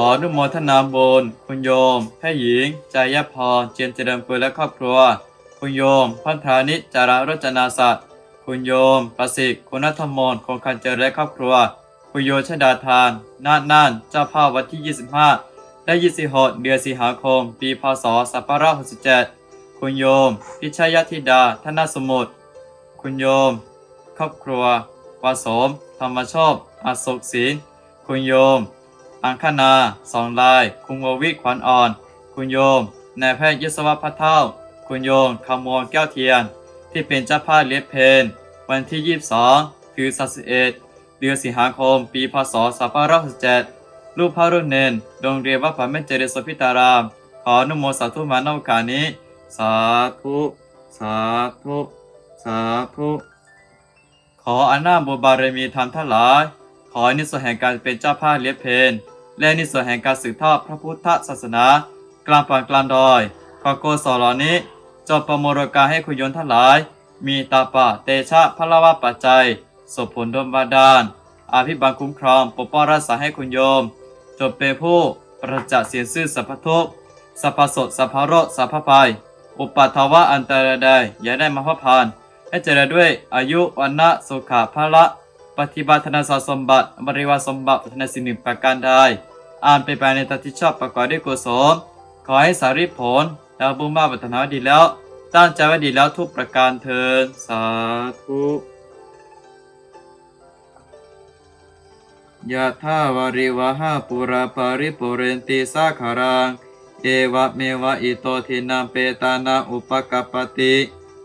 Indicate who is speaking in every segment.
Speaker 1: ออนุโมทนาบุญคุณโยมแพทย์หญิงจายพรเจียนเจริญกุลและครอบครัว คุณโยมพันธานิจาระรจนาศักดิ์คุณโยม ประสิทธิ์คุณธรรมมนคงคันเจริญและครอบครัว คุณโยชดาทานนาดน่านเจ้าภาพวันที่ 25 และ 26 เดือนสิงหาคม ปีพศ2567 คุณโยม พิชยธิดาธนสมุทรคุณโยม ครอบครัววาสม ธรรมโชคอาสุขศิลคุณโยม อังคณาสองลาย คุณววิขวัญอ่อน คุณโยม นายแพทย์ยศวัฒน์พัฒเท่า คุณโยมคำมวลแก้วเทียน ที่เป็นเจ้าภาพเลี้ยงเพนวันที่ 22 คือ31เดือนสิงหาคม ปี พศ2567รูปพระรุ่นเนนโรงเรียนวัดพระแม่เจริญสพิตาราม ขออนุโมสาธุมาณโอกาสนี้ สาธุ สาธุ สาธุ ขออนาบุบารมีธรรมทั้งหลาย ขอนิสวนแห่งการเป็นเจ้าภาพเลี้ยเพนและนิสวนแห่งการสืบทอดพระพุทธศาสนา กลางป่ากลางดอย ขอโกศลเหล่านี้จบประโมรการให้คุณยนทั้งหลาย มีตาปะเตชะพละวะปัจจัยสบผลดลบาดาลอาภิบังคุ้มครองปกป้องรักษาให้คุณโยม จบเป็นผู้ประจักษ์เสียซื่อสัพพทุกสัพพสดสัพพโรคสัพพภัย อุปัตถวะอันตรายใดอย่าได้มาพบพานให้เจริญด้วยอายุวันนะสุขะพละ ปฏิบัติธนสารสมบัติบริวารสมบัติพัฒนสิ่งหนึ่งประการใดอ่านไปไปในทางที่ชอบประกอบด้วยกุศลขอให้สารีผลแล้วบุญมาปัฒนาดีแล้ว ตั้งใจไว้ดีแล้วทุกประการเทินสาธุยะทาวริวหาปุราปาริปุเรนติสาคารัง เอวะเมวะอิโตทินังเปตานังอุปกปปติ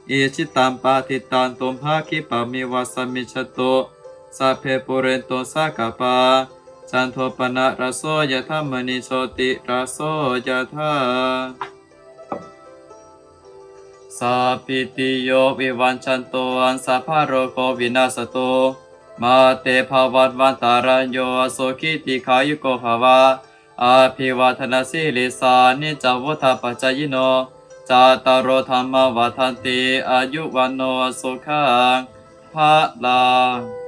Speaker 1: อิชิตัมปาทิตันตุมภาคิปมิวะสมิชโต สัพเพปุเรนโตสากปาจันโทปนะระโสยะธามณิโชติระโสยะธาสัพพิติโยวิวันชันโตอันสัพพะโรโควินาสโตมาเตภวัตวันตารโยโสขิติขายุโกภวาอาภิวาทนาสิลิสานิจาวุธาปัจจายโนจาตารโรธรรมวัฏันติอายุวันโนสุขังภะลัง